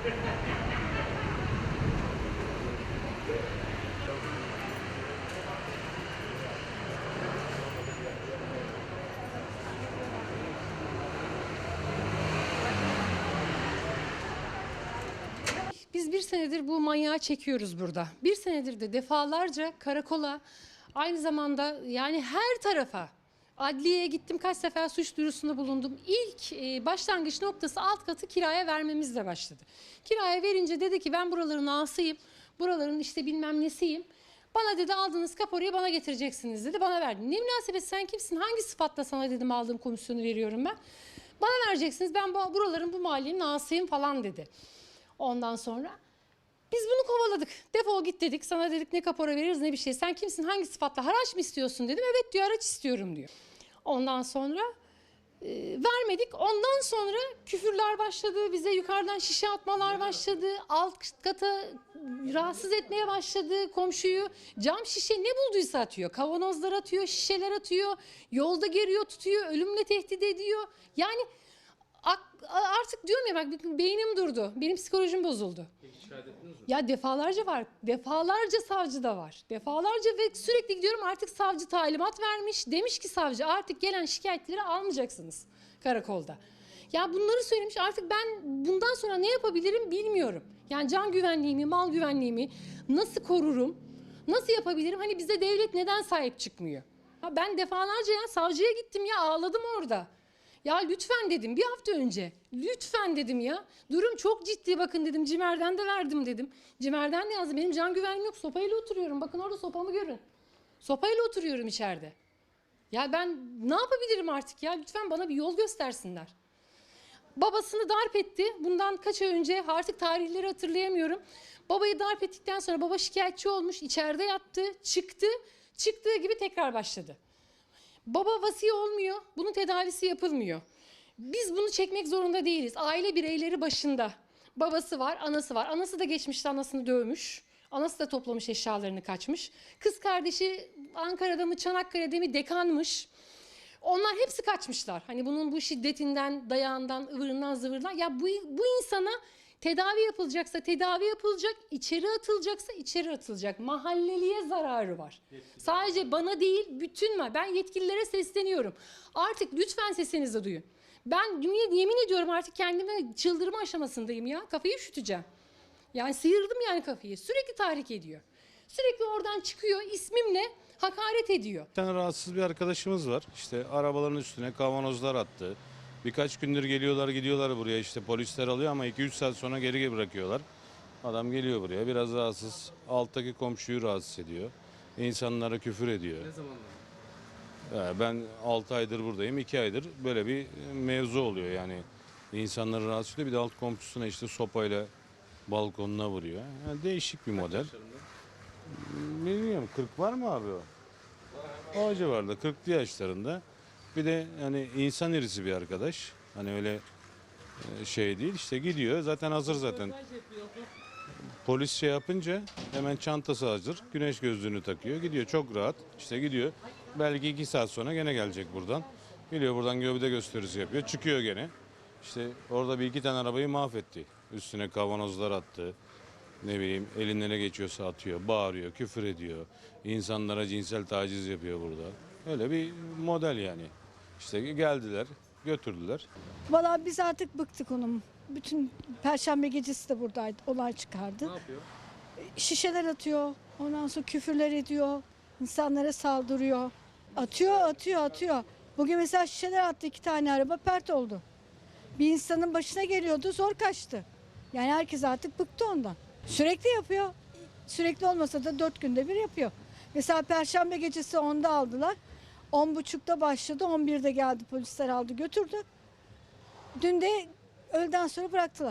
Biz bir senedir bu manyağı çekiyoruz burada. Bir senedir de defalarca karakola, aynı zamanda yani her tarafa adliyeye gittim kaç sefer suç duyurusunda bulundum. İlk e, başlangıç noktası alt katı kiraya vermemizle başladı. Kiraya verince dedi ki ben buraların ağasıyım. Buraların işte bilmem nesiyim. Bana dedi aldığınız kaporayı bana getireceksiniz dedi. Bana verdi. Ne münasebet sen kimsin? Hangi sıfatla sana dedim aldığım komisyonu veriyorum ben. Bana vereceksiniz ben bu, buraların bu mahallenin ağasıyım falan dedi. Ondan sonra biz bunu kovaladık. Defol git dedik. Sana dedik ne kapora veririz ne bir şey. Sen kimsin? Hangi sıfatla? Haraç mı istiyorsun dedim. Evet diyor haraç istiyorum diyor. Ondan sonra e, vermedik. Ondan sonra küfürler başladı. Bize yukarıdan şişe atmalar başladı. Alt kata rahatsız etmeye başladı komşuyu. Cam şişe ne bulduysa atıyor. Kavanozlar atıyor, şişeler atıyor. Yolda geriyor tutuyor. Ölümle tehdit ediyor. Yani artık diyorum ya bak beynim durdu. Benim psikolojim bozuldu. Ya defalarca var. Defalarca savcı da var. Defalarca ve sürekli gidiyorum artık savcı talimat vermiş. Demiş ki savcı artık gelen şikayetleri almayacaksınız karakolda. Ya bunları söylemiş artık ben bundan sonra ne yapabilirim bilmiyorum. Yani can güvenliğimi, mal güvenliğimi nasıl korurum? Nasıl yapabilirim? Hani bize devlet neden sahip çıkmıyor? Ben defalarca ya savcıya gittim ya ağladım orada. Ya lütfen dedim bir hafta önce. Lütfen dedim ya. Durum çok ciddi bakın dedim. Cimer'den de verdim dedim. Cimer'den de yazdım. Benim can güvenliğim yok. Sopayla oturuyorum. Bakın orada sopamı görün. Sopayla oturuyorum içeride. Ya ben ne yapabilirim artık ya? Lütfen bana bir yol göstersinler. Babasını darp etti. Bundan kaç ay önce artık tarihleri hatırlayamıyorum. Babayı darp ettikten sonra baba şikayetçi olmuş. içeride yattı. Çıktı. Çıktığı gibi tekrar başladı. Baba vasi olmuyor. Bunun tedavisi yapılmıyor. Biz bunu çekmek zorunda değiliz. Aile bireyleri başında. Babası var, anası var. Anası da geçmişte anasını dövmüş. Anası da toplamış eşyalarını kaçmış. Kız kardeşi Ankara'da mı Çanakkale'de mi dekanmış. Onlar hepsi kaçmışlar. Hani bunun bu şiddetinden, dayağından, ıvırından, zıvırından. Ya bu, bu insana tedavi yapılacaksa tedavi yapılacak, içeri atılacaksa içeri atılacak. Mahalleliye zararı var. Sadece bana değil, bütün ma- ben yetkililere sesleniyorum. Artık lütfen sesinizi duyun. Ben yemin, yemin ediyorum artık kendime çıldırma aşamasındayım ya. Kafayı üşüteceğim. Yani sıyırdım yani kafayı. Sürekli tahrik ediyor. Sürekli oradan çıkıyor ismimle hakaret ediyor. Bir tane rahatsız bir arkadaşımız var. İşte arabaların üstüne kavanozlar attı. Birkaç gündür geliyorlar gidiyorlar buraya işte polisler alıyor ama 2-3 saat sonra geri bırakıyorlar. Adam geliyor buraya biraz rahatsız. Alttaki komşuyu rahatsız ediyor. İnsanlara küfür ediyor. Ne zamanlar? Ya ben 6 aydır buradayım. 2 aydır böyle bir mevzu oluyor yani. İnsanları rahatsız ediyor. Bir de alt komşusuna işte sopayla balkonuna vuruyor. Yani değişik bir model. Yaşlarında. Bilmiyorum 40 var mı abi o? O civarda 40'lı yaşlarında. Bir de hani insan irisi bir arkadaş. Hani öyle e, şey değil işte gidiyor zaten hazır zaten. Polis şey yapınca hemen çantası hazır. Güneş gözlüğünü takıyor gidiyor çok rahat işte gidiyor. Belki iki saat sonra gene gelecek buradan. Geliyor buradan gövde gösterisi yapıyor çıkıyor gene. İşte orada bir iki tane arabayı mahvetti. Üstüne kavanozlar attı. Ne bileyim elinden ne geçiyorsa atıyor, bağırıyor, küfür ediyor. İnsanlara cinsel taciz yapıyor burada. Öyle bir model yani. İşte geldiler, götürdüler. Valla biz artık bıktık onun. Bütün perşembe gecesi de buradaydı. Olay Ne çıkardı. yapıyor? Şişeler atıyor. Ondan sonra küfürler ediyor. insanlara saldırıyor. Atıyor, atıyor, atıyor. Bugün mesela şişeler attı iki tane araba pert oldu. Bir insanın başına geliyordu zor kaçtı. Yani herkes artık bıktı ondan. Sürekli yapıyor. Sürekli olmasa da dört günde bir yapıyor. Mesela perşembe gecesi onda aldılar. On buçukta başladı. On birde geldi polisler aldı götürdü. Dün de öğleden sonra bıraktılar.